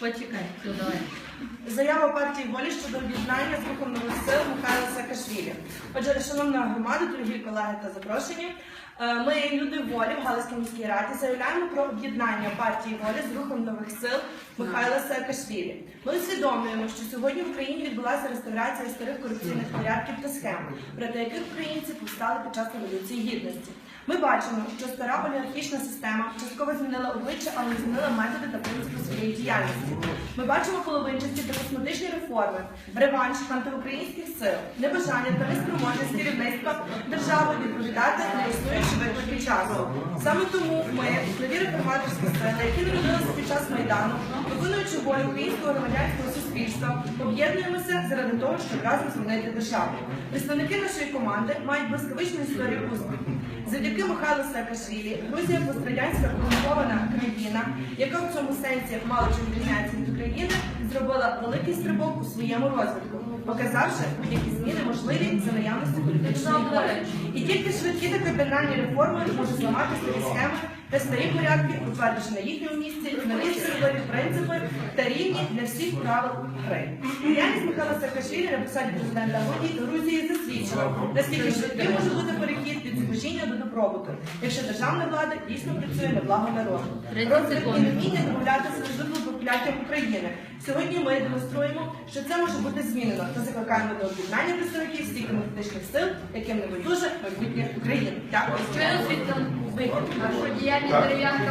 Почекай, все, давай. Заява партії волі щодо об'єднання з рухом нових сил Михайла Саакашвілі. Отже, шановна громада, дорогі колеги та запрошені. е, Ми, люди волі в Галицькій міській раді, заявляємо про об'єднання партії волі з рухом нових сил Михайла Саакашвілі. Ми усвідомлюємо, що сьогодні в Україні відбулася реставрація старих корупційних порядків та схем, проти яких українці повстали під час революції гідності. Ми бачимо, що стара олігархічна система частково змінила обличчя, але не змінила методи та принципи своєї діяльності. Ми бачимо половинчасті та косметичні реформи, реванш антиукраїнських сил, небажання та неспроможність керівництва держави відповідати на існуючі виклики часу. Саме тому ми, нові реформаторські сили, які народилися під час майдану, виконуючи волю українського громадянського суспільства, об'єднуємося заради того, щоб разом змінити державу. Представники нашої команди мають блискавичну історію успіху. Завдяки Михайлу Саакашвілі Грузія пострадянська корумпована країна, яка в цьому сенсі мало чим відрізняється від України, зробила великий стрибок у своєму розвитку, показавши, які зміни можливі за наявності політичної волі. І тільки швидкі та кардинальні реформи можуть зламати старі схеми та старі порядки, утвердивши на їхньому місці нові цільові принципи та рівні для всіх правил гри. Діяльність Михайла Саакашвілі на посаді президента Грузії- Грузії засвідчила, наскільки швидким може бути перехід від добробуту, якщо державна влада дійсно працює на благо народу. 30 Розвиток і невміння домовлятися з прокляттям України. Сьогодні ми демонструємо, що це може бути змінено та закликаємо до об'єднання представників всіх демократичних сил, яким не байдуже майбутнє України. Дякую. Що? Нашу діяльність дерев'янка